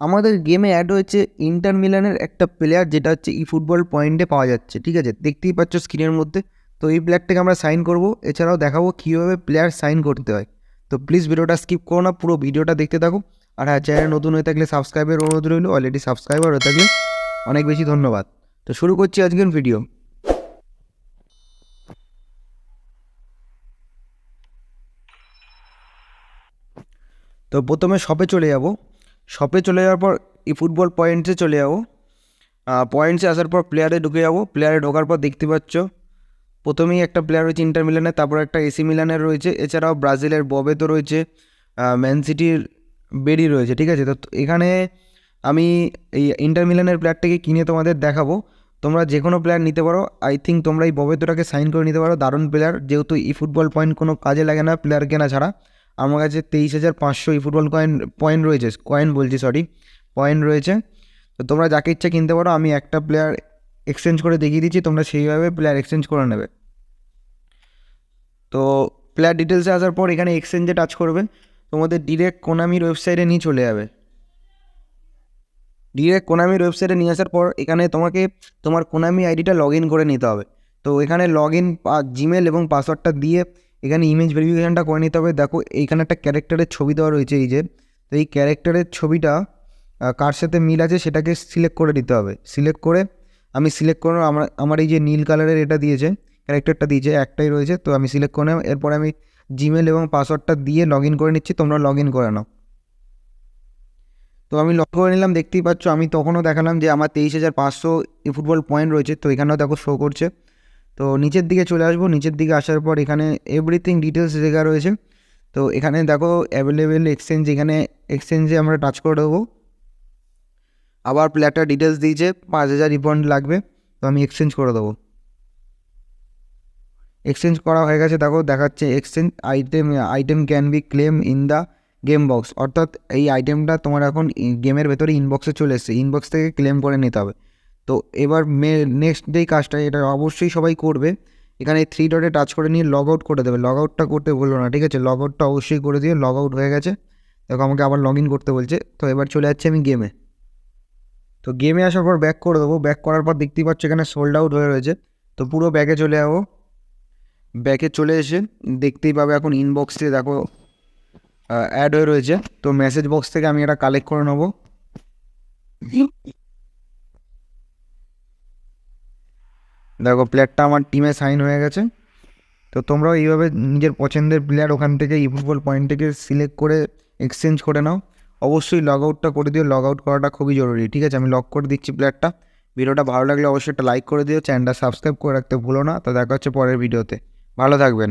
আমাদের গেমে অ্যাড হয়েছে ইন্টার মিলানের একটা প্লেয়ার যেটা হচ্ছে ই ফুটবল পয়েন্টে পাওয়া যাচ্ছে, ঠিক আছে? দেখতেই পাচ্ছ স্ক্রিনের মধ্যে। তো এই প্লেয়ারটাকে আমরা সাইন করব। এছাড়াও দেখাবো কীভাবে প্লেয়ার সাইন করতে হয়। তো প্লিজ ভিডিওটা স্কিপ করো না, পুরো ভিডিওটা দেখতে থাকো। আর হ্যাঁ চ্যানেল নতুন হয়ে থাকলে সাবস্ক্রাইবের অনুরোধ রইল অলরেডি সাবস্ক্রাইবার হয়ে থাকলে অনেক বেশি ধন্যবাদ। তো শুরু করছি আজকের ভিডিও তো প্রথমে শপে চলে যাব। শপে চলে যাওয়ার পর ই ফুটবল পয়েন্টসে চলে যাব। পয়েন্টসে আসার পর প্লেয়ারে ঢুকে যাব। প্লেয়ারে ঢোকার পর দেখতে পাচ্ছ, প্রথমেই একটা প্লেয়ার রয়েছে ইন্টার মিলানের তারপর একটা এসি মিলানের রয়েছে। এছাড়াও ব্রাজিলের ববে তো রয়েছে ম্যান সিটির বেরি রয়েছে, ঠিক আছে? তো এখানে আমি এই ইন্টার মিলানের প্লেয়ারটাকে কিনে তোমাদের দেখাবো? তোমরা যে কোনো প্লেয়ার নিতে পারো। আই থিঙ্ক তোমরা এই ববেতোটাকে সাইন করে নিতে পারো। দারুণ প্লেয়ার যেহেতু ই ফুটবল পয়েন্ট কোনো কাজে লাগে না প্লেয়ার কেনা ছাড়া। আমার কাছে তেইশ হাজার পাঁচশো ই ফুটবল কয়েন পয়েন্ট রয়েছে কয়েন বলছি সরি পয়েন্ট রয়েছে। তো তোমরা যাকে ইচ্ছা কিনতে পারো, আমি একটা প্লেয়ার এক্সচেঞ্জ করে দেখিয়ে দিচ্ছি, তোমরা সেইভাবে প্লেয়ার এক্সচেঞ্জ করে নেবে। তো প্লেয়ার ডিটেলসে আসার পর এখানে এক্সচেঞ্জে টাচ করবে। তোমাদের ডিরেক্ট কোনামির ওয়েবসাইটে নিয়ে চলে যাবে। ডিরেক্ট কোনামির ওয়েবসাইটে নিয়ে আসার পর এখানে তোমাকে তোমার কোনামি আইডিটা লগ ইন করে নিতে হবে। তো এখানে লগ ইন জিমেল এবং পাসওয়ার্ডটা দিয়ে এখানে ইমেজ ভেরিফিকেশানটা করে নিতে হবে। দেখো, এইখানে একটা ক্যারেক্টারের ছবি দেওয়া রয়েছে এই যে। তো এই ক্যারেক্টারের ছবিটা কার সাথে মিল আছে সেটাকে সিলেক্ট করে দিতে হবে। সিলেক্ট করে, আমি সিলেক্ট করে আমার আমার এই যে নীল কালারের এটা দিয়েছে ক্যারেক্টারটা দিয়েছে, একটাই রয়েছে, তো আমি সিলেক্ট করে নেব এরপর আমি জিমেল এবং পাসওয়ার্ডটা দিয়ে লগ ইন করে নিচ্ছি, তোমরা লগ ইন করে নাও। তো আমি লগ করে নিলাম, দেখতেই পাচ্ছ, আমি তখনও দেখালাম যে আমার তেইশ হাজার পাঁচশো ফুটবল পয়েন্ট রয়েছে, তো এখানেও দেখো শো করছে। তো নিচের দিকে চলে আসব। নিচের দিকে আসার পর এখানে এভরিথিং ডিটেলস লেখা রয়েছে। তো এখানে দেখো অ্যাভেলেবেল এক্সচেঞ্জ এখানে এক্সচেঞ্জে আমরা টাচ করে দেবো। আবার প্ল্যাটার ডিটেলস দিয়েছে, পাঁচ হাজার রিফান্ড লাগবে, তো আমি এক্সচেঞ্জ করে দেবো। এক্সচেঞ্জ করা হয়ে গেছে, দেখো দেখাচ্ছে exchange item item can be claim in the game box অর্থাৎ এই আইটেমটা তোমার এখন গেমের ভেতরে ইনবক্সে চলে এসছে। ইনবক্স থেকে ক্লেম করে নিতে হবে। তো এবার মে নেক্সট যেই কাজটা এটা অবশ্যই সবাই করবে। এখানে থ্রি ডটে টাচ করে নিয়ে লগ আউট করে দেবে। লগ আউটটা করতে বলল না, ঠিক আছে? লগ আউটটা অবশ্যই করে দিয়ে লগ আউট হয়ে গেছে। দেখো আমাকে আবার লগ ইন করতে বলছে। তো এবার চলে যাচ্ছে আমি গেমে তো গেমে আসার পর ব্যাক করে দেবো। ব্যাক করার পর দেখতেই পাচ্ছ এখানে সোল্ড আউট হয়ে রয়েছে। তো পুরো ব্যাকে চলে যাব। ব্যাকে চলে এসে দেখতেই পাবে এখন ইনবক্সে দেখো অ্যাড হয়ে রয়েছে। তো মেসেজ বক্স থেকে আমি এটা কালেক্ট করে নেব। দেখো প্লেয়ারটা আমার টিমে সাইন হয়ে গেছে। তো তোমরাও এইভাবে নিজের পছন্দের প্লেয়ার ওখান থেকে ই ফুটবল পয়েন্ট থেকে সিলেক্ট করে এক্সচেঞ্জ করে নাও। অবশ্যই লগ আউটটা করে দিও। লগ আউট করাটা খুবই জরুরি। ঠিক আছে? আমি লক করে দিচ্ছি প্লেয়ারটা ভিডিওটা ভালো লাগলে অবশ্যই একটা লাইক করে দিও। চ্যানেলটা সাবস্ক্রাইব করে রাখতে ভুলো না। তো দেখা হচ্ছে পরের ভিডিওতে। ভালো থাকবেন।